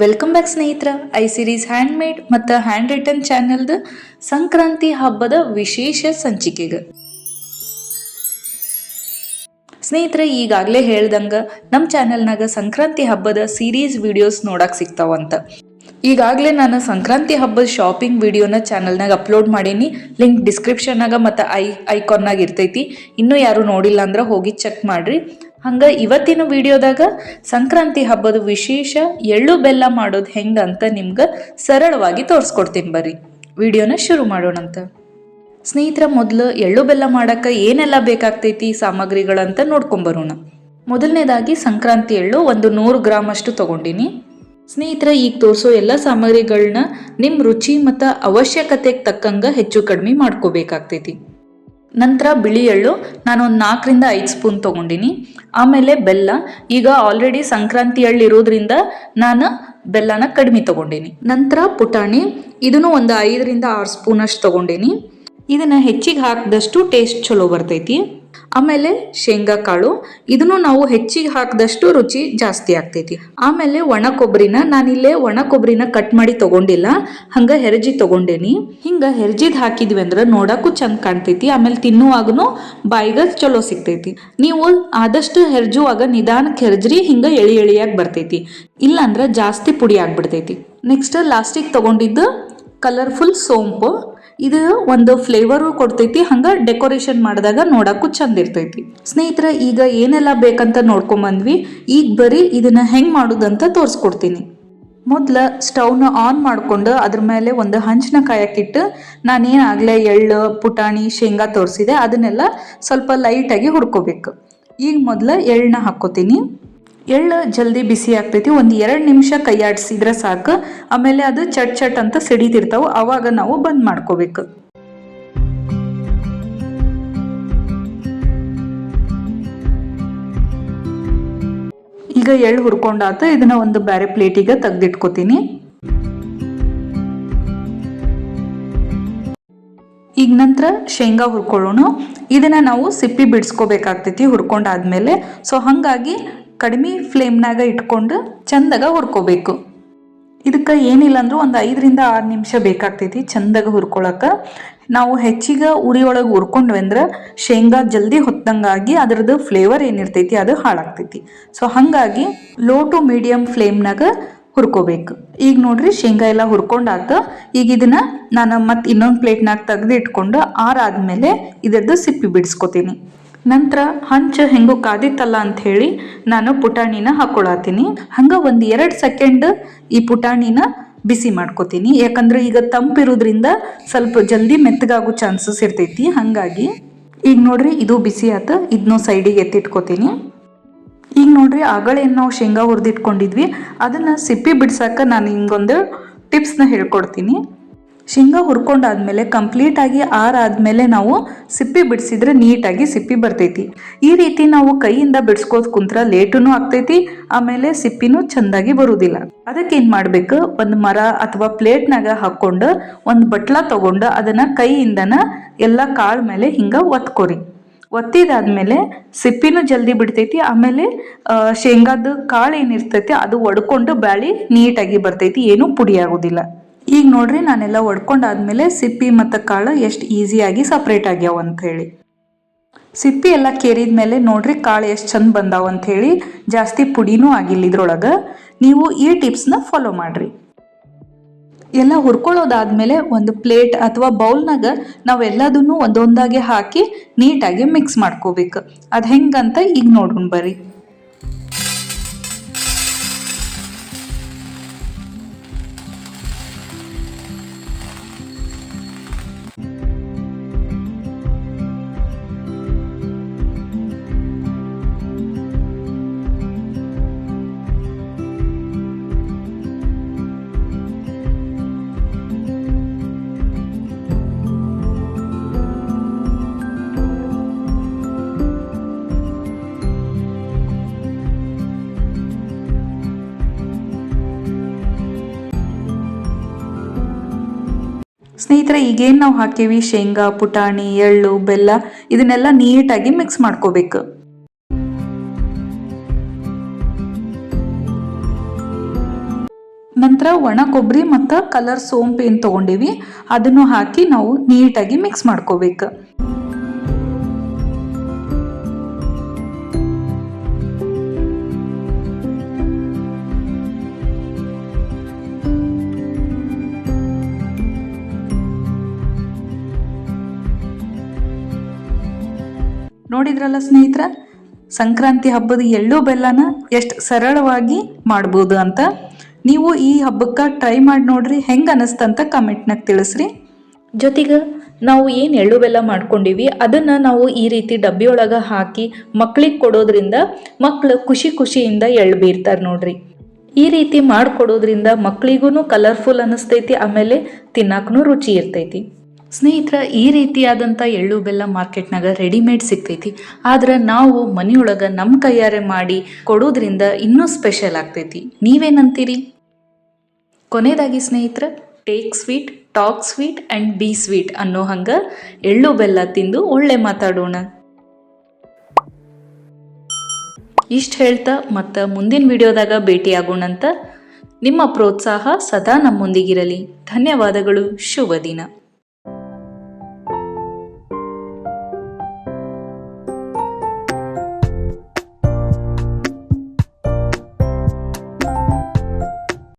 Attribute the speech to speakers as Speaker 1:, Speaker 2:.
Speaker 1: Welcome back ಸ್ನೇಹಿತರ. I series hand made ಮತ್ತು hand return ಚಾನೆಲ್ದ ಸಂಕ್ರಾಂತಿ ಹಬ್ಬದ ವಿಶೇಷ ಸಂಚಿಕೆಗೆ ಸ್ನೇಹಿತರೆ, ಈಗಾಗಲೇ ಹೇಳ್ದಂಗೆ ನಮ್ಮ ಚಾನೆಲ್ನಾಗ ಸಂಕ್ರಾಂತಿ ಹಬ್ಬದ ಸೀರೀಸ್ ವಿಡಿಯೋಸ್ ನೋಡಕ್ಕೆ ಸಿಗ್ತಾವಂತ. ಈಗಾಗಲೇ ನಾನು ಸಂಕ್ರಾಂತಿ ಹಬ್ಬದ ಶಾಪಿಂಗ್ ವಿಡಿಯೋನ ಚಾನಲ್ನಾಗ ಅಪ್ಲೋಡ್ ಮಾಡೀನಿ. ಲಿಂಕ್ ಡಿಸ್ಕ್ರಿಪ್ಷನ್ನಾಗ ಮತ್ತು ಐ ಐಕಾನ್ನಾಗ ಇರ್ತೈತಿ. ಇನ್ನೂ ಯಾರು ನೋಡಿಲ್ಲ ಅಂದ್ರೆ ಹೋಗಿ ಚೆಕ್ ಮಾಡ್ರಿ. ಹಂಗೆ ಇವತ್ತಿನ ವಿಡಿಯೋದಾಗ ಸಂಕ್ರಾಂತಿ ಹಬ್ಬದ ವಿಶೇಷ ಎಳ್ಳು ಬೆಲ್ಲ ಮಾಡೋದು ಹೆಂಗಂತ ನಿಮ್ಗೆ ಸರಳವಾಗಿ ತೋರಿಸ್ಕೊಡ್ತೀನಿ ಬರ್ರಿ. ವಿಡಿಯೋನ ಶುರು ಮಾಡೋಣಂತ ಸ್ನೇಹಿತರ ಮೊದಲು ಎಳ್ಳು ಬೆಲ್ಲ ಮಾಡೋಕ್ಕೆ ಏನೆಲ್ಲ ಬೇಕಾಗ್ತೈತಿ ಸಾಮಗ್ರಿಗಳಂತ ನೋಡ್ಕೊಂಬರೋಣ ಮೊದಲನೇದಾಗಿ ಸಂಕ್ರಾಂತಿ ಎಳ್ಳು ಒಂದು ನೂರು ಗ್ರಾಮ್ ಅಷ್ಟು ತಗೊಂಡಿನಿ. ಸ್ನೇಹಿತರ, ಈಗ ತೋರಿಸೋ ಎಲ್ಲ ಸಾಮಗ್ರಿಗಳನ್ನ ನಿಮ್ಮ ರುಚಿ ಮತ್ತು ಅವಶ್ಯಕತೆಗೆ ತಕ್ಕಂಗೆ ಹೆಚ್ಚು ಕಡಿಮೆ ಮಾಡ್ಕೋಬೇಕಾಗ್ತೈತಿ. ನಂತರ ಬಿಳಿ ಎಳ್ಳು ನಾನು ಒಂದು ನಾಲ್ಕರಿಂದ ಐದು ಸ್ಪೂನ್ ತೊಗೊಂಡಿನಿ. ಆಮೇಲೆ ಬೆಲ್ಲ, ಈಗ ಆಲ್ರೆಡಿ ಸಂಕ್ರಾಂತಿ ಎಳ್ಳು ಇರೋದ್ರಿಂದ ನಾನು ಬೆಲ್ಲನ ಕಡಿಮೆ ತೊಗೊಂಡಿನಿ. ನಂತರ ಪುಟಾಣಿ, ಇದನ್ನು ಒಂದು ಐದರಿಂದ ಆರು ಸ್ಪೂನಷ್ಟು ತೊಗೊಂಡಿನಿ. ಇದನ್ನು ಹೆಚ್ಚಿಗೆ ಹಾಕಿದಷ್ಟು ಟೇಸ್ಟ್ ಚಲೋ ಬರ್ತೈತಿ. ಆಮೇಲೆ ಶೇಂಗಾ ಕಾಳು ಇದನ್ನು ನಾವು ಹೆಚ್ಚಿಗೆ ಹಾಕಿದಷ್ಟು ರುಚಿ ಜಾಸ್ತಿ ಆಗ್ತೈತಿ. ಆಮೇಲೆ ಒಣ ಕೊಬ್ಬರಿನ ನಾನಿಲ್ಲೇ ಒಣ ಕೊಬ್ಬರಿನ ಕಟ್ ಮಾಡಿ ತಗೊಂಡಿಲ್ಲ. ಹಂಗ ಹೆರ್ಜಿ ತಗೊಂಡೇನಿ. ಹಿಂಗ ಹೆರ್ಜಿದ್ ಹಾಕಿದ್ವಿ ಅಂದ್ರೆ ನೋಡಕ್ಕೂ ಚಂದ ಕಾಣ್ತೈತಿ. ಆಮೇಲೆ ತಿನ್ನುವಾಗನು ಬಾಯಿಗೆ ಚಲೋ ಸಿಗ್ತೈತಿ. ನೀವು ಆದಷ್ಟು ಹೆರ್ಜುವಾಗ ನಿಧಾನಕ್ಕೆ ಹೆರ್ಜ್ರಿ, ಹಿಂಗ ಎಳಿ ಎಳಿಯಾಗಿ ಬರ್ತೈತಿ. ಇಲ್ಲಾಂದ್ರೆ ಜಾಸ್ತಿ ಪುಡಿ ಆಗ್ಬಿಡ್ತೈತಿ. ನೆಕ್ಸ್ಟ್ ಲಾಸ್ಟಿಗೆ ತಗೊಂಡಿದ್ದು ಕಲರ್ಫುಲ್ ಸೋಂಪು. ಇದು ಒಂದು ಫ್ಲೇವರು ಕೊಡ್ತೈತಿ. ಹಂಗ ಡೆಕೋರೇಷನ್ ಮಾಡಿದಾಗ ನೋಡಕ್ಕೂ ಚಂದ ಇರ್ತೈತಿ. ಸ್ನೇಹಿತರ, ಈಗ ಏನೆಲ್ಲ ಬೇಕಂತ ನೋಡ್ಕೊಂಬಂದ್ವಿ ಈಗ ಬರೀ ಇದನ್ನ ಹೆಂಗ್ ಮಾಡೋದಂತ ತೋರಿಸ್ಕೊಡ್ತೀನಿ. ಮೊದ್ಲ ಸ್ಟವ್ನ ಆನ್ ಮಾಡ್ಕೊಂಡು ಅದ್ರ ಮೇಲೆ ಒಂದು ಹಂಚಿನ ಕಾಯಕ್ಕಿಟ್ಟು ನಾನೇನಾಗಲೇ ಎಳ್ಳು, ಪುಟಾಣಿ, ಶೇಂಗಾ ತೋರಿಸಿದೆ. ಅದನ್ನೆಲ್ಲ ಸ್ವಲ್ಪ ಲೈಟಾಗಿ ಹುರ್ಕೋಬೇಕು. ಈಗ ಮೊದಲ ಎಳ್ಳನ್ನ ಹಾಕ್ಕೋತೀನಿ. ಎಳ್ಳು ಜಲ್ದಿ ಬಿಸಿ ಆಗ್ತೈತಿ, ಒಂದು ಎರಡು ನಿಮಿಷ ಕೈಯಾಡಿಸಿದ್ರೆ ಸಾಕು. ಆಮೇಲೆ ಅದು ಚಟ್ ಚಟ್ ಅಂತ ಸಿಡಿತಿರ್ತಾವೆ, ಅವಾಗ ನಾವು ಬಂದ್ ಮಾಡ್ಕೋಬೇಕು. ಈಗ ಎಳ್ಳು ಹುರ್ಕೊಂಡಾತ, ಇದನ್ನ ಒಂದು ಬೇರೆ ಪ್ಲೇಟಿಗೆ ತೆಗ್ದಿಟ್ಕೋತೀನಿ. ಈಗ ನಂತರ ಶೇಂಗಾ ಹುರ್ಕೊಳ್ಳೋಣ. ಇದನ್ನ ನಾವು ಸಿಪ್ಪಿ ಬಿಡಿಸ್ಕೋಬೇಕಾಗ್ತೈತಿ ಹುರ್ಕೊಂಡಾದ್ಮೇಲೆ. ಸೊ ಹಾಗಾಗಿ ಕಡಿಮೆ ಫ್ಲೇಮ್ನಾಗ ಇಟ್ಕೊಂಡು ಚಂದಾಗ ಹುರ್ಕೋಬೇಕು. ಇದಕ್ಕೆ ಏನಿಲ್ಲ ಅಂದರೂ ಒಂದು ಐದರಿಂದ ಆರು ನಿಮಿಷ ಬೇಕಾಗ್ತೈತಿ ಚಂದಾಗ ಹುರ್ಕೊಳಕ್ಕೆ ನಾವು ಹೆಚ್ಚಿಗೆ ಉರಿಯೊಳಗೆ ಹುರ್ಕೊಂಡ್ವಿ ಅಂದ್ರೆ ಶೇಂಗಾ ಜಲ್ದಿ ಹೊತ್ತಂಗಾಗಿ ಅದರದ್ದು ಫ್ಲೇವರ್ ಏನಿರ್ತೈತಿ ಅದು ಹಾಳಾಗ್ತೈತಿ. ಸೊ ಹಾಗಾಗಿ ಲೋ ಟು ಮೀಡಿಯಮ್ ಫ್ಲೇಮ್ನಾಗ ಹುರ್ಕೋಬೇಕು. ಈಗ ನೋಡ್ರಿ ಶೇಂಗಾ ಎಲ್ಲ ಹುರ್ಕೊಂಡಾತ ಈಗ ಇದನ್ನ ನಾನು ಮತ್ತೆ ಇನ್ನೊಂದು ಪ್ಲೇಟ್ನಾಗ ತೆಗೆದು ಇಟ್ಕೊಂಡು ಆರಾದ್ಮೇಲೆ ಇದರದ್ದು ಸಿಪ್ಪಿ ಬಿಡಿಸ್ಕೊತೀನಿ. ನಂತರ ಹಂಚು ಹೆಂಗು ಕಾದಿತ್ತಲ್ಲ ಅಂತ ಹೇಳಿ ನಾನು ಪುಟಾಣಿನ ಹಾಕೊಳತೀನಿ. ಹಂಗೆ ಒಂದು ಎರಡು ಸೆಕೆಂಡ್ ಈ ಪುಟಾಣಿನ ಬಿಸಿ ಮಾಡ್ಕೋತೀನಿ. ಯಾಕಂದ್ರೆ ಈಗ ತಂಪಿರೋದ್ರಿಂದ ಸ್ವಲ್ಪ ಜಲ್ದಿ ಮೆತ್ತಗಾಗೋ ಚಾನ್ಸಸ್ ಇರ್ತೈತಿ. ಹಾಗಾಗಿ ಈಗ ನೋಡ್ರಿ ಇದು ಬಿಸಿ ಆತ ಇದನ್ನೂ ಸೈಡಿಗೆ ಎತ್ತಿಟ್ಕೋತೀನಿ. ಈಗ ನೋಡ್ರಿ ಆಗಳೇನು ನಾವು ಶೇಂಗಾ ಹುರಿದಿಟ್ಕೊಂಡಿದ್ವಿ. ಅದನ್ನು ಸಿಪ್ಪಿ ಬಿಡ್ಸಕ್ಕೆ ನಾನು ಹಿಂಗೊಂದು ಟಿಪ್ಸ್ನ ಹೇಳ್ಕೊಡ್ತೀನಿ. ಶೇಂಗಾ ಹುರ್ಕೊಂಡಾದ್ಮೇಲೆ ಕಂಪ್ಲೀಟ್ ಆಗಿ ಆರಾದ್ಮೇಲೆ ನಾವು ಸಿಪ್ಪಿ ಬಿಡಿಸಿದ್ರೆ ನೀಟಾಗಿ ಸಿಪ್ಪಿ ಬರ್ತೈತಿ. ಈ ರೀತಿ ನಾವು ಕೈಯಿಂದ ಬಿಡಿಸ್ಕೋದ್ ಕುಂತ್ರ ಲೇಟುನು ಆಗ್ತೈತಿ, ಆಮೇಲೆ ಸಿಪ್ಪಿನೂ ಚಂದಾಗಿ ಬರುವುದಿಲ್ಲ ಅದಕ್ಕೆ ಏನ್ ಮಾಡ್ಬೇಕು? ಒಂದು ಮರ ಅಥವಾ ಪ್ಲೇಟ್ನಾಗ ಹಾಕೊಂಡು ಒಂದು ಬಟ್ಲ ತಗೊಂಡು ಅದನ್ನ ಕೈಯಿಂದನ ಎಲ್ಲ ಕಾಳ ಮೇಲೆ ಹಿಂಗ ಒತ್ಕೊರಿ. ಒತ್ತಿದಾದ್ಮೇಲೆ ಸಿಪ್ಪಿನೂ ಜಲ್ದಿ ಬಿಡ್ತೈತಿ, ಆಮೇಲೆ ಶೇಂಗಾದ ಕಾಳು ಏನಿರ್ತೈತಿ ಅದು ಒಡ್ಕೊಂಡು ಬ್ಯಾಳಿ ನೀಟಾಗಿ ಬರ್ತೈತಿ, ಏನೂ ಪುಡಿ ಆಗೋದಿಲ್ಲ. ಈಗ ನೋಡ್ರಿ, ನಾನೆಲ್ಲ ಒಡ್ಕೊಂಡಾದ್ಮೇಲೆ ಸಿಪ್ಪಿ ಮತ್ತು ಕಾಳು ಎಷ್ಟು ಈಸಿಯಾಗಿ ಸಪ್ರೇಟ್ ಆಗ್ಯಾವ ಅಂತ ಹೇಳಿ. ಸಿಪ್ಪಿ ಎಲ್ಲ ಕೇರಿದ ಮೇಲೆ ನೋಡ್ರಿ, ಕಾಳು ಎಷ್ಟು ಚಂದ ಬಂದಾವ ಅಂತ ಹೇಳಿ ಜಾಸ್ತಿ ಪುಡಿನೂ ಆಗಿಲ್ಲ ಇದ್ರೊಳಗೆ. ನೀವು ಈ ಟಿಪ್ಸ್ನ ಫಾಲೋ ಮಾಡ್ರಿ. ಎಲ್ಲ ಹುರ್ಕೊಳ್ಳೋದಾದ್ಮೇಲೆ ಒಂದು ಪ್ಲೇಟ್ ಅಥವಾ ಬೌಲ್ನಾಗ ನಾವೆಲ್ಲದನ್ನು ಒಂದೊಂದಾಗೆ ಹಾಕಿ ನೀಟಾಗಿ ಮಿಕ್ಸ್ ಮಾಡ್ಕೋಬೇಕು. ಅದು ಹೆಂಗಂತ ಈಗ ನೋಡೋಣ ಬರ್ರಿ. ಸ್ನೇಹಿತರೆ, ಈಗೇನು ನಾವು ಹಾಕೀವಿ ಶೇಂಗಾ, ಪುಟಾಣಿ, ಎಳ್ಳು, ಬೆಲ್ಲ, ಇದನ್ನೆಲ್ಲ ನೀಟಾಗಿ ಮಿಕ್ಸ್ ಮಾಡ್ಕೋಬೇಕು. ನಂತರ ಒಣ ಕೊಬ್ಬರಿ ಮತ್ತು ಕಲರ್ ಸೋಂಪು ಏನು ತೊಗೊಂಡಿವಿ, ಅದನ್ನು ಹಾಕಿ ನಾವು ನೀಟಾಗಿ ಮಿಕ್ಸ್ ಮಾಡ್ಕೋಬೇಕು. ನೋಡಿದ್ರಲ್ಲ ಸ್ನೇಹಿತರ? ಸಂಕ್ರಾಂತಿ ಹಬ್ಬದ ಎಳ್ಳು ಬೆಲ್ಲನ ಎಷ್ಟು ಸರಳವಾಗಿ ಮಾಡ್ಬೋದು ಅಂತ. ನೀವು ಈ ಹಬ್ಬಕ್ಕೆ ಟ್ರೈ ಮಾಡಿ ನೋಡ್ರಿ, ಹೆಂಗೆ ಅನಿಸ್ತಂತ ಕಮೆಂಟ್ನಾಗ ತಿಳಿಸ್ರಿ. ಜೊತೆಗೆ ನಾವು ಏನು ಎಳ್ಳು ಬೆಲ್ಲ ಮಾಡ್ಕೊಂಡಿವಿ, ಅದನ್ನು ನಾವು ಈ ರೀತಿ ಡಬ್ಬಿಯೊಳಗೆ ಹಾಕಿ ಮಕ್ಳಿಗೆ ಕೊಡೋದ್ರಿಂದ ಮಕ್ಕಳು ಖುಷಿ ಖುಷಿಯಿಂದ ಎಳ್ಳು ಬೀರ್ತಾರೆ ನೋಡ್ರಿ. ಈ ರೀತಿ ಮಾಡಿಕೊಡೋದ್ರಿಂದ ಮಕ್ಕಳಿಗೂ ಕಲರ್ಫುಲ್ ಅನ್ನಿಸ್ತೈತಿ ಆಮೇಲೆ ತಿನ್ನಕ್ಕೂ ರುಚಿ ಇರ್ತೈತಿ. ಸ್ನೇಹಿತರ, ಈ ರೀತಿಯಾದಂಥ ಎಳ್ಳು ಬೆಲ್ಲ ಮಾರ್ಕೆಟ್ನಾಗ ರೆಡಿಮೇಡ್ ಸಿಗ್ತೈತಿ. ಆದ್ರೆ ನಾವು ಮನೆಯೊಳಗ ನಮ್ಮ ಕೈಯಾರೆ ಮಾಡಿ ಕೊಡೋದ್ರಿಂದ ಇನ್ನೂ ಸ್ಪೆಷಲ್ ಆಗ್ತೈತಿ. ನೀವೇನಂತೀರಿ? ಕೊನೆಯದಾಗಿ ಸ್ನೇಹಿತರ take sweet talk sweet and be sweet ಅನ್ನೋ ಹಂಗೆ ಎಳ್ಳು ಬೆಲ್ಲ ತಿಂದು ಒಳ್ಳೆ ಮಾತಾಡೋಣ. ಇಷ್ಟು ಹೇಳ್ತಾ ಮತ್ತು ಮುಂದಿನ ವಿಡಿಯೋದಾಗ ಭೇಟಿಯಾಗೋಣಂತ ನಿಮ್ಮ ಪ್ರೋತ್ಸಾಹ ಸದಾ ನಮ್ಮೊಂದಿಗಿರಲಿ. ಧನ್ಯವಾದಗಳು. ಶುಭ ದಿನ.